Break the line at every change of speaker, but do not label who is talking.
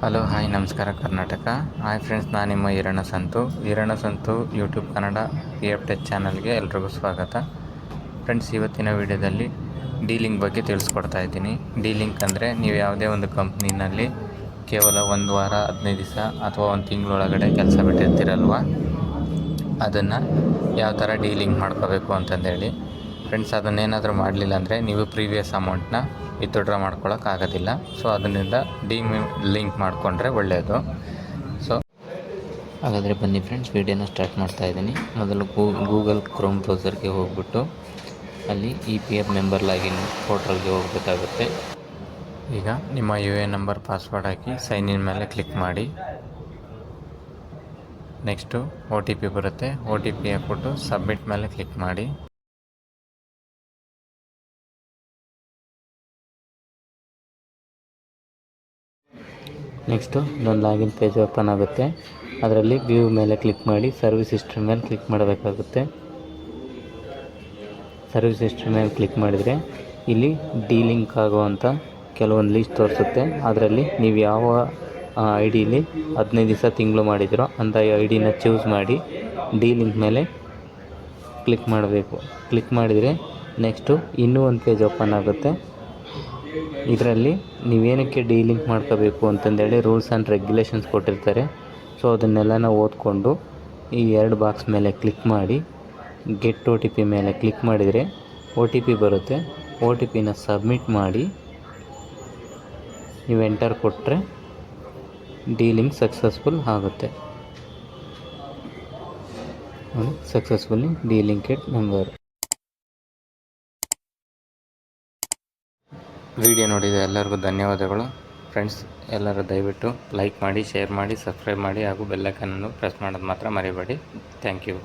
Hello, hi, ನಮಸ್ಕಾರ Karnataka. Hi friends ನಾನು ನಿಮ್ಮ Eeranna Santhu. Eeranna Santhu YouTube Kannada P F tech ಚಾನಲ್ಗೆ ಎಲ್ರಿಗೂ ಸ್ವಾಗತ. ಫ್ರೆಂಡ್ಸ್ ಇವತ್ತಿನ ವಿಡಿಯೋದಲ್ಲಿ ಡೀಲಿಂಗ್ ಬಗ್ಗೆ ತಿಳಿಸ್ಕೊಡ್ತಾ ಇದ್ದೀನಿ. ಡೀಲಿಂಗ್ ಅಂದರೆ ನೀವು ಯಾವುದೇ ಒಂದು ಕಂಪ್ನಿನಲ್ಲಿ ಕೇವಲ ಒಂದು ವಾರ, ಹದಿನೈದು ದಿವಸ ಅಥವಾ ಒಂದು ತಿಂಗಳೊಳಗಡೆ ಕೆಲಸ ಬಿಟ್ಟಿರ್ತೀರಲ್ವ? ಅದನ್ನು ಯಾವ ಥರ ಡೀಲಿಂಗ್ ಮಾಡ್ಕೋಬೇಕು ಅಂತಂದೇಳಿ. ಫ್ರೆಂಡ್ಸ್ ಅದನ್ನೇನಾದರೂ ಮಾಡಲಿಲ್ಲ ಅಂದರೆ ನೀವು ಪ್ರೀವಿಯಸ್ ಅಮೌಂಟ್ನ ವಿತ್ಡ್ರಾ ಮಾಡ್ಕೊಳ್ಳೋಕ್ಕಾಗೋದಿಲ್ಲ ಸೊ ಅದರಿಂದ ಡಿಮ್ ಲಿಂಕ್ ಮಾಡಿಕೊಂಡ್ರೆ ಒಳ್ಳೆಯದು ಸೊ ಹಾಗಾದರೆ ಬನ್ನಿ ಫ್ರೆಂಡ್ಸ್ ವೀಡಿಯೋನ ಸ್ಟಾರ್ಟ್ ಮಾಡ್ತಾ ಇದ್ದೀನಿ. ಮೊದಲು ಗೂಗಲ್ ಕ್ರೋಮ್ ಬ್ರೌಸರ್ಗೆ ಹೋಗ್ಬಿಟ್ಟು ಅಲ್ಲಿ E P F member login ಪೋರ್ಟಲ್ಗೆ ಹೋಗಬೇಕಾಗುತ್ತೆ. ಈಗ ನಿಮ್ಮ ಯು ಎ ನಂಬರ್ ಪಾಸ್ವರ್ಡ್ ಹಾಕಿ ಸೈನ್ ಇನ್ ಮೇಲೆ ಕ್ಲಿಕ್ ಮಾಡಿ. ನೆಕ್ಸ್ಟು ಒ ಟಿ ಪಿ ಬರುತ್ತೆ. ಒ ಟಿ ಪಿ ಹಾಕ್ಬಿಟ್ಟು ಸಬ್ಮಿಟ್ ಮೇಲೆ ಕ್ಲಿಕ್ ಮಾಡಿ. ನೆಕ್ಸ್ಟು ನನ್ನ ಲಾಗಿನ್ ಪೇಜ್ ಓಪನ್ ಆಗುತ್ತೆ. ಅದರಲ್ಲಿ ವ್ಯೂ ಮೇಲೆ ಕ್ಲಿಕ್ ಮಾಡಿ ಸರ್ವಿಸ್ ಹಿಸ್ಟ್ರಿ ಮೇಲೆ ಕ್ಲಿಕ್ ಮಾಡಬೇಕಾಗುತ್ತೆ. ಸರ್ವಿಸ್ ಹಿಸ್ಟ್ರಿ ಮೇಲೆ ಕ್ಲಿಕ್ ಮಾಡಿದರೆ ಇಲ್ಲಿ ಡೀಲಿಂಕ್ ಆಗುವಂಥ ಕೆಲವೊಂದು ಲೀಸ್ಟ್ ತೋರಿಸುತ್ತೆ. ಅದರಲ್ಲಿ ನೀವು ಯಾವ ಐ ಡಿಲಿ ಹದಿನೈದು ದಿವಸ ತಿಂಗಳು ಮಾಡಿದಿರೋ ಅಂಥ ಐ ಡಿನ ಚೂಸ್ ಮಾಡಿ ಡೀಲಿಂಕ್ ಮೇಲೆ ಕ್ಲಿಕ್ ಮಾಡಬೇಕು. ಕ್ಲಿಕ್ ಮಾಡಿದರೆ ನೆಕ್ಸ್ಟು ಇನ್ನೂ ಒಂದು ಪೇಜ್ ಓಪನ್ ಆಗುತ್ತೆ. ಇದರಲ್ಲಿ ನೀವೇನಕ್ಕೆ ಡೀಲಿಂಕ್ ಮಾಡ್ಕೋಬೇಕು ಅಂತಂದೇಳಿ ರೂಲ್ಸ್ ಆ್ಯಂಡ್ ರೆಗ್ಯುಲೇಷನ್ಸ್ ಕೊಟ್ಟಿರ್ತಾರೆ. ಸೊ ಅದನ್ನೆಲ್ಲನ ಓದ್ಕೊಂಡು ಈ ಎರಡು ಬಾಕ್ಸ್ ಮೇಲೆ ಕ್ಲಿಕ್ ಮಾಡಿ, ಗೆಟ್ ಒ ಟಿ ಪಿ ಮೇಲೆ ಕ್ಲಿಕ್ ಮಾಡಿದರೆ ಒ ಟಿ ಪಿ ಬರುತ್ತೆ. ಒ ಟಿ ಪಿನ ಸಬ್ಮಿಟ್ ಮಾಡಿ, ನೀವು ಎಂಟರ್ ಕೊಟ್ಟರೆ ಡೀಲಿಂಗ್ ಸಕ್ಸಸ್ಫುಲ್ ಆಗುತ್ತೆ. ಸಕ್ಸಸ್ಫುಲ್ಲಿ ಡೀಲಿಂಕೆಡ್ ನಂಬರ್ ವಿಡಿಯೋ ನೋಡಿದ ಎಲ್ಲರಿಗೂ ಧನ್ಯವಾದಗಳು. ಫ್ರೆಂಡ್ಸ್ ಎಲ್ಲರೂ ದಯವಿಟ್ಟು ಲೈಕ್ ಮಾಡಿ ಶೇರ್ ಮಾಡಿ ಸಬ್ಸ್ಕ್ರೈಬ್ ಮಾಡಿ ಹಾಗೂ ಬೆಲ್ಲೈಕನನ್ನು ಪ್ರೆಸ್ ಮಾಡೋದು ಮಾತ್ರ ಮರಿಬೇಡಿ. Thank you